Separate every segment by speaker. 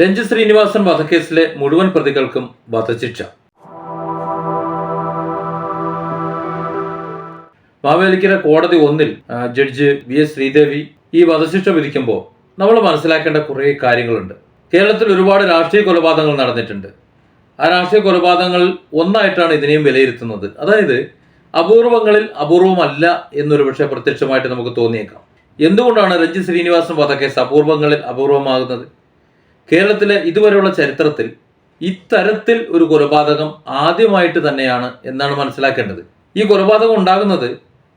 Speaker 1: രഞ്ജിത് ശ്രീനിവാസൻ വധക്കേസിലെ മുഴുവൻ പ്രതികൾക്കും വധശിക്ഷ. മാവേലിക്കര കോടതി ഒന്നിൽ ജഡ്ജ് വി എസ് ശ്രീദേവി ഈ വധശിക്ഷ വിധിക്കുമ്പോൾ നമ്മൾ മനസ്സിലാക്കേണ്ട കുറേ കാര്യങ്ങളുണ്ട്. കേരളത്തിൽ ഒരുപാട് രാഷ്ട്രീയ കൊലപാതകങ്ങൾ നടന്നിട്ടുണ്ട്. ആ രാഷ്ട്രീയ കൊലപാതകങ്ങൾ ഒന്നായിട്ടാണ് ഇതിനെയും വിലയിരുത്തുന്നത്. അതായത് അപൂർവങ്ങളിൽ അപൂർവമല്ല എന്നൊരു പക്ഷേ പ്രത്യക്ഷമായിട്ട് നമുക്ക് തോന്നിയേക്കാം. എന്തുകൊണ്ടാണ് രഞ്ജിത് ശ്രീനിവാസൻ വധക്കേസ് അപൂർവങ്ങളിൽ അപൂർവമാകുന്നത്? കേരളത്തിലെ ഇതുവരെയുള്ള ചരിത്രത്തിൽ ഇത്തരത്തിൽ ഒരു കൊലപാതകം ആദ്യമായിട്ട് തന്നെയാണ് എന്നാണ് മനസ്സിലാക്കേണ്ടത്. ഈ കൊലപാതകം ഉണ്ടാകുന്നത്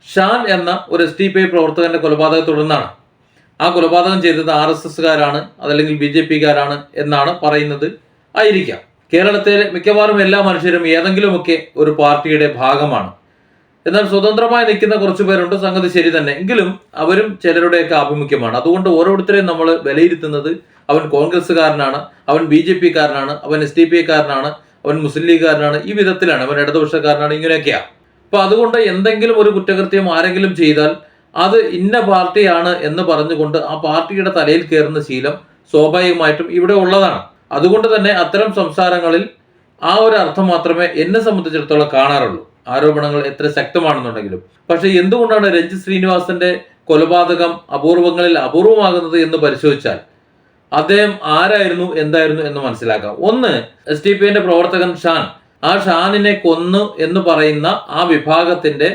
Speaker 1: ഷാൻ എന്ന ഒരു എസ് ടി പി ഐ പ്രവർത്തകന്റെ കൊലപാതകത്തെ തുടർന്നാണ്. ആ കൊലപാതകം ചെയ്തത് ആർ എസ് എസ്സുകാരാണ് അതല്ലെങ്കിൽ ബി ജെ പിക്കാരാണ് എന്നാണ് പറയുന്നത് ആയിരിക്കാം. കേരളത്തിലെ മിക്കവാറും എല്ലാ മനുഷ്യരും ഏതെങ്കിലുമൊക്കെ ഒരു പാർട്ടിയുടെ ഭാഗമാണ്. എന്നാൽ സ്വതന്ത്രമായി നിൽക്കുന്ന കുറച്ചു പേരുണ്ട് സംഗതി ശരി തന്നെ. എങ്കിലും അവരും ചിലരുടെയൊക്കെ ആഭിമുഖ്യമാണ്. അതുകൊണ്ട് ഓരോരുത്തരെയും നമ്മൾ വിലയിരുത്തുന്നത് അവൻ കോൺഗ്രസ്സുകാരനാണ് അവൻ ബി ജെ പിക്കാരനാണ് അവൻ എസ് ഡി പി കാരനാണ് അവൻ മുസ്ലിം ലീഗുകാരനാണ് ഈ വിധത്തിലാണ് അവൻ ഇടതുപക്ഷക്കാരനാണ് ഇങ്ങനെയൊക്കെയാണ് അപ്പൊ അതുകൊണ്ട് എന്തെങ്കിലും ഒരു കുറ്റകൃത്യം ആരെങ്കിലും ചെയ്താൽ അത് ഇന്ന പാർട്ടിയാണ് എന്ന് പറഞ്ഞുകൊണ്ട് ആ പാർട്ടിയുടെ തലയിൽ കയറുന്ന ശീലം സ്വാഭാവികമായിട്ടും ഇവിടെ ഉള്ളതാണ്. അതുകൊണ്ട് തന്നെ അത്തരം സംസാരങ്ങളിൽ ആ ഒരു അർത്ഥം മാത്രമേ എന്നെ സംബന്ധിച്ചിടത്തോളം കാണാറുള്ളൂ. ആരോപണങ്ങൾ എത്ര ശക്തമാണെന്നുണ്ടെങ്കിലും. പക്ഷെ എന്തുകൊണ്ടാണ് രഞ്ജിത് ശ്രീനിവാസന്റെ കൊലപാതകം അപൂർവങ്ങളിൽ അപൂർവമാകുന്നത് എന്ന് പരിശോധിച്ചാൽ അദ്ദേഹം ആരായിരുന്നു എന്തായിരുന്നു എന്ന് മനസ്സിലാക്കാം. ഒന്ന് എസ് ടി പി എന്റെ പ്രവർത്തകൻ ഷാൻ. ആ ഷാനിനെ കൊന്നു എന്ന് പറയുന്ന ആ വിഭാഗത്തിന്റെ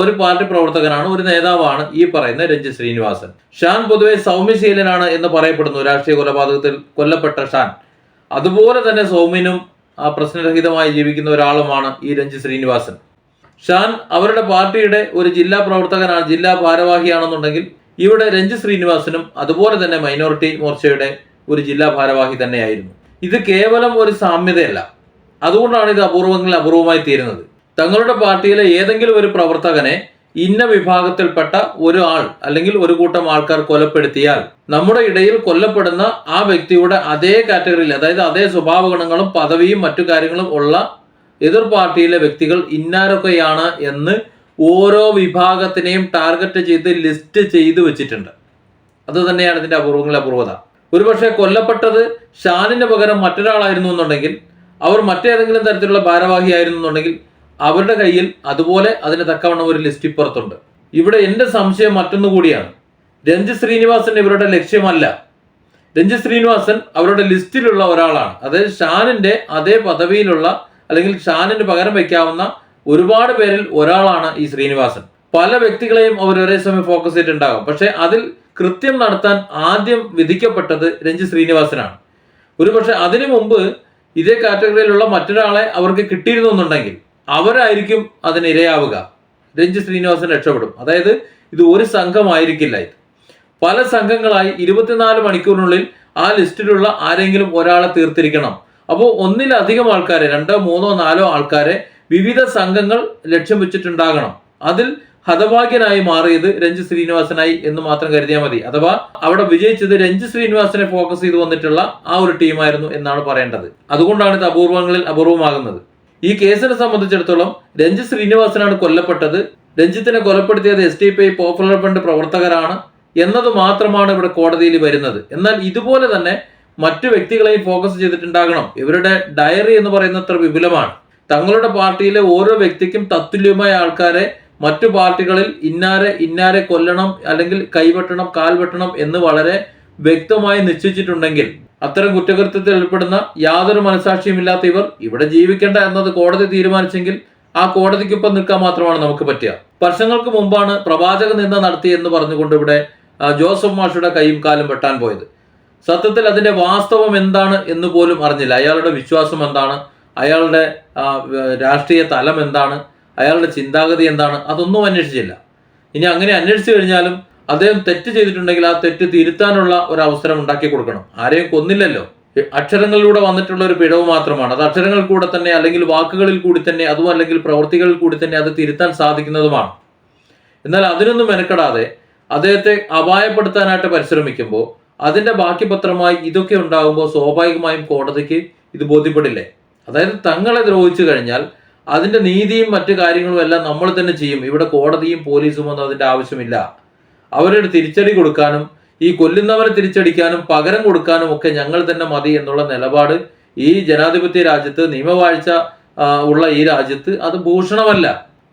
Speaker 1: ഒരു പാർട്ടി പ്രവർത്തകനാണ് ഒരു നേതാവാണ് ഈ പറയുന്ന രഞ്ജിത് ശ്രീനിവാസൻ. ഷാൻ പൊതുവെ സൗമ്യശീലനാണ് എന്ന് പറയപ്പെടുന്നു രാഷ്ട്രീയ കൊലപാതകത്തിൽ കൊല്ലപ്പെട്ട ഷാൻ. അതുപോലെ തന്നെ സൗമ്യനും ആ പ്രശ്നരഹിതമായി ജീവിക്കുന്ന ഒരാളുമാണ് ഈ രഞ്ജിത് ശ്രീനിവാസൻ. ഷാൻ അവരുടെ പാർട്ടിയുടെ ഒരു ജില്ലാ പ്രവർത്തകനാണ് ജില്ലാ ഭാരവാഹിയാണെന്നുണ്ടെങ്കിൽ ഇവിടെ രഞ്ജി ശ്രീനിവാസനും അതുപോലെ തന്നെ മൈനോറിറ്റി മോർച്ചയുടെ ഒരു ജില്ലാ ഭാരവാഹി തന്നെയായിരുന്നു. ഇത് കേവലം ഒരു സാമ്യതയല്ല. അതുകൊണ്ടാണ് ഇത് അപൂർവങ്ങളിൽ അപൂർവമായി തീരുന്നത്. തങ്ങളുടെ പാർട്ടിയിലെ ഏതെങ്കിലും ഒരു പ്രവർത്തകനെ ഇന്ന വിഭാഗത്തിൽപ്പെട്ട ഒരു ആൾ അല്ലെങ്കിൽ ഒരു കൂട്ടം ആൾക്കാർ കൊലപ്പെടുത്തിയാൽ നമ്മുടെ ഇടയിൽ കൊല്ലപ്പെടുന്ന ആ വ്യക്തിയുടെ അതേ കാറ്റഗറിയിൽ അതായത് അതേ സ്വഭാവ ഗുണങ്ങളും പദവിയും മറ്റു കാര്യങ്ങളും ഉള്ള എതിർ പാർട്ടിയിലെ വ്യക്തികൾ ഇന്നാരൊക്കെയാണ് എന്ന് ഓരോ വിഭാഗത്തിനെയും ടാർഗറ്റ് ചെയ്ത് ലിസ്റ്റ് ചെയ്ത് വെച്ചിട്ടുണ്ട്. അത് തന്നെയാണ് ഇതിന്റെ അപൂർവങ്ങളെ അപൂർവത ഒരുപക്ഷെ കൊല്ലപ്പെട്ടത് ഷാനിന് പകരം മറ്റൊരാളായിരുന്നു എന്നുണ്ടെങ്കിൽ അവർ മറ്റേതെങ്കിലും തരത്തിലുള്ള ഭാരവാഹിയായിരുന്നു എന്നുണ്ടെങ്കിൽ അവരുടെ കയ്യിൽ അതുപോലെ അതിന് തക്കവണ്ണം ഒരു ലിസ്റ്റ് ഇപ്പുറത്തുണ്ട്. ഇവിടെ എന്റെ സംശയം മറ്റൊന്നു കൂടിയാണ്. രഞ്ജിത് ശ്രീനിവാസൻ ഇവരുടെ ലക്ഷ്യമല്ല. രഞ്ജിത് ശ്രീനിവാസൻ അവരുടെ ലിസ്റ്റിലുള്ള ഒരാളാണ്. അതായത് ഷാനിന്റെ അതേ പദവിയിലുള്ള അല്ലെങ്കിൽ ഷാനിന് പകരം വയ്ക്കാവുന്ന ഒരുപാട് പേരിൽ ഒരാളാണ് ഈ ശ്രീനിവാസൻ. പല വ്യക്തികളെയും അവർ ഒരേ സമയം ഫോക്കസ് ചെയ്തിട്ടുണ്ടാകും. പക്ഷെ അതിൽ കൃത്യം നടത്താൻ ആദ്യം വിധിക്കപ്പെട്ടത് രഞ്ജി ശ്രീനിവാസനാണ്. ഒരുപക്ഷെ അതിനു മുമ്പ് ഇതേ കാറ്റഗറിയിലുള്ള മറ്റൊരാളെ അവർക്ക് കിട്ടിയിരുന്നു എന്നുണ്ടെങ്കിൽ അവരായിരിക്കും അതിന് ഇരയാവുക. രഞ്ജി ശ്രീനിവാസൻ രക്ഷപ്പെടും. അതായത് ഇത് ഒരു സംഘമായിരിക്കില്ല ഇത്. പല സംഘങ്ങളായി ഇരുപത്തിനാല് മണിക്കൂറിനുള്ളിൽ ആ ലിസ്റ്റിലുള്ള ആരെങ്കിലും ഒരാളെ തീർത്തിരിക്കണം. അപ്പോൾ ഒന്നിലധികം ആൾക്കാരെ രണ്ടോ മൂന്നോ നാലോ ആൾക്കാരെ വിവിധ സംഘങ്ങൾ ലക്ഷ്യം വെച്ചിട്ടുണ്ടാകണം. അതിൽ ഹതഭാഗ്യനായി മാറിയത് രഞ്ജി ശ്രീനിവാസനായി എന്ന് മാത്രം കരുതിയാൽ മതി. അഥവാ അവിടെ വിജയിച്ചത് രഞ്ജി ശ്രീനിവാസനെ ഫോക്കസ് ചെയ്ത് വന്നിട്ടുള്ള ആ ഒരു ടീമായിരുന്നു എന്നാണ് പറയേണ്ടത്. അതുകൊണ്ടാണ് ഇത് അപൂർവങ്ങളിൽ അപൂർവമാകുന്നത്. ഈ കേസിനെ സംബന്ധിച്ചിടത്തോളം രഞ്ജി ശ്രീനിവാസനാണ് കൊല്ലപ്പെട്ടത്. രഞ്ജിത്തിനെ കൊലപ്പെടുത്തിയത് S T P Popular Front പ്രവർത്തകരാണ് എന്നത് മാത്രമാണ് ഇവിടെ കോടതിയിൽ വരുന്നത്. എന്നാൽ ഇതുപോലെ തന്നെ മറ്റു വ്യക്തികളെയും ഫോക്കസ് ചെയ്തിട്ടുണ്ടാകണം. ഇവരുടെ ഡയറി എന്ന് പറയുന്നത്ര വിപുലമാണ്. തങ്ങളുടെ പാർട്ടിയിലെ ഓരോ വ്യക്തിക്കും തത്തുല്യമായ ആൾക്കാരെ മറ്റു പാർട്ടികളിൽ ഇന്നാരെ ഇന്നാരെ കൊല്ലണം അല്ലെങ്കിൽ കൈവെട്ടണം കാൽ വെട്ടണം എന്ന് വളരെ വ്യക്തമായി നിശ്ചയിച്ചിട്ടുണ്ടെങ്കിൽ അത്തരം കുറ്റകൃത്യത്തിൽ ഏർപ്പെടുന്ന യാതൊരു മനസാക്ഷിയും ഇല്ലാത്ത ഇവർ ഇവിടെ ജീവിക്കേണ്ട എന്നത് കോടതി തീരുമാനിച്ചെങ്കിൽ ആ കോടതിക്കൊപ്പം നിൽക്കാൻ മാത്രമാണ് നമുക്ക് പറ്റുക. വർഷങ്ങൾക്ക് മുമ്പാണ് പ്രവാചക നിന്ദ നടത്തി എന്ന് പറഞ്ഞുകൊണ്ട് ഇവിടെ ജോസഫ് മാഷുടെ കൈയും കാലും വെട്ടാൻ പോയത്. സത്യത്തിൽ അതിന്റെ വാസ്തവം എന്താണ് എന്ന് പോലും അറിഞ്ഞില്ല. അയാളുടെ വിശ്വാസം എന്താണ്? അയാളുടെ രാഷ്ട്രീയ തലം എന്താണ് അയാളുടെ ചിന്താഗതി എന്താണ് അതൊന്നും അന്വേഷിച്ചില്ല. ഇനി അങ്ങനെ അന്വേഷിച്ചു കഴിഞ്ഞാലും അദ്ദേഹം തെറ്റ് ചെയ്തിട്ടുണ്ടെങ്കിൽ ആ തെറ്റ് തിരുത്താനുള്ള ഒരു അവസരം ഉണ്ടാക്കി കൊടുക്കണം. ആരെയും കൊന്നില്ലല്ലോ. അക്ഷരങ്ങളിലൂടെ വന്നിട്ടുള്ള ഒരു പിഴവ് മാത്രമാണ്. അത് അക്ഷരങ്ങൾ കൂടെ തന്നെ അല്ലെങ്കിൽ വാക്കുകളിൽ കൂടി തന്നെ അതും അല്ലെങ്കിൽ പ്രവൃത്തികളിൽ കൂടി തന്നെ അത് തിരുത്താൻ സാധിക്കുന്നതുമാണ്. എന്നാൽ അതിനൊന്നും മെനക്കെടാതെ അദ്ദേഹത്തെ അപായപ്പെടുത്താനായിട്ട് പരിശ്രമിക്കുമ്പോൾ അതിന്റെ ബാക്കി പത്രമായി ഇതൊക്കെ ഉണ്ടാകുമ്പോൾ സ്വാഭാവികമായും കോടതിക്ക് ഇത് ബോധ്യപ്പെടില്ലേ? അതായത് തങ്ങളെ ദ്രോഹിച്ചു കഴിഞ്ഞാൽ അതിന്റെ നീതിയും മറ്റു കാര്യങ്ങളും എല്ലാം നമ്മൾ തന്നെ ചെയ്യും. ഇവിടെ കോടതിയും പോലീസും ഒന്നും അതിന്റെ ആവശ്യമില്ല. അവരുടെ തിരിച്ചടി കൊടുക്കാനും ഈ കൊല്ലുന്നവരെ തിരിച്ചടിക്കാനും പകരം കൊടുക്കാനും ഒക്കെ ഞങ്ങൾ തന്നെ മതി എന്നുള്ള നിലപാട് ഈ ജനാധിപത്യ രാജ്യത്ത് നിയമവാഴ്ച ഉള്ള ഈ രാജ്യത്ത് അത് ഭൂഷണമല്ല.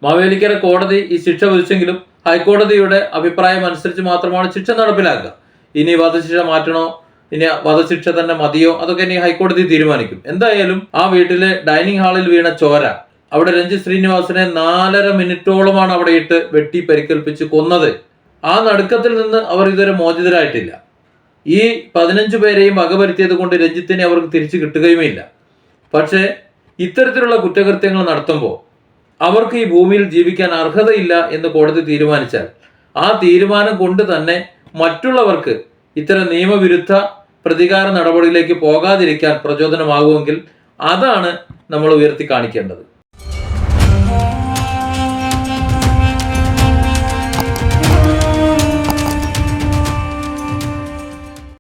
Speaker 1: മാവേലിക്കര കോടതി ഈ ശിക്ഷ വിധിച്ചെങ്കിലും ഹൈക്കോടതിയുടെ അഭിപ്രായം അനുസരിച്ച് മാത്രമാണ് ശിക്ഷ നടപ്പിലാക്കുക. ഇനി വധശിക്ഷ മാറ്റണോ? ഇനി വധശിക്ഷ തന്നെ മതിയോ? അതൊക്കെ ഇനി ഹൈക്കോടതി തീരുമാനിക്കും. എന്തായാലും ആ വീട്ടിലെ ഡൈനിങ് ഹാളിൽ വീണ ചോര അവിടെ രഞ്ജിത് ശ്രീനിവാസനെ നാലര മിനിറ്റോളമാണ് അവിടെ ഇട്ട് വെട്ടി പരിക്കേൽപ്പിച്ച് കൊന്നത്. ആ നടുക്കത്തിൽ നിന്ന് അവർ ഇതുവരെ മോചിതരായിട്ടില്ല. ഈ പതിനഞ്ചു പേരെയും വകവരുത്തിയത് കൊണ്ട് രഞ്ജിത്തിനെ അവർക്ക് തിരിച്ചു കിട്ടുകയുമില്ല. പക്ഷേ ഇത്തരത്തിലുള്ള കുറ്റകൃത്യങ്ങൾ നടത്തുമ്പോൾ അവർക്ക് ഈ ഭൂമിയിൽ ജീവിക്കാൻ അർഹതയില്ല എന്ന് കോടതി തീരുമാനിച്ചാൽ ആ തീരുമാനം കൊണ്ട് തന്നെ മറ്റുള്ളവർക്ക് ഇത്തരം നിയമവിരുദ്ധ പ്രതികാര നടപടിയിലേക്ക് പോകാതിരിക്കാൻ പ്രചോദനമാകുമെങ്കിൽ അതാണ് നമ്മൾ ഉയർത്തി കാണിക്കേണ്ടത്.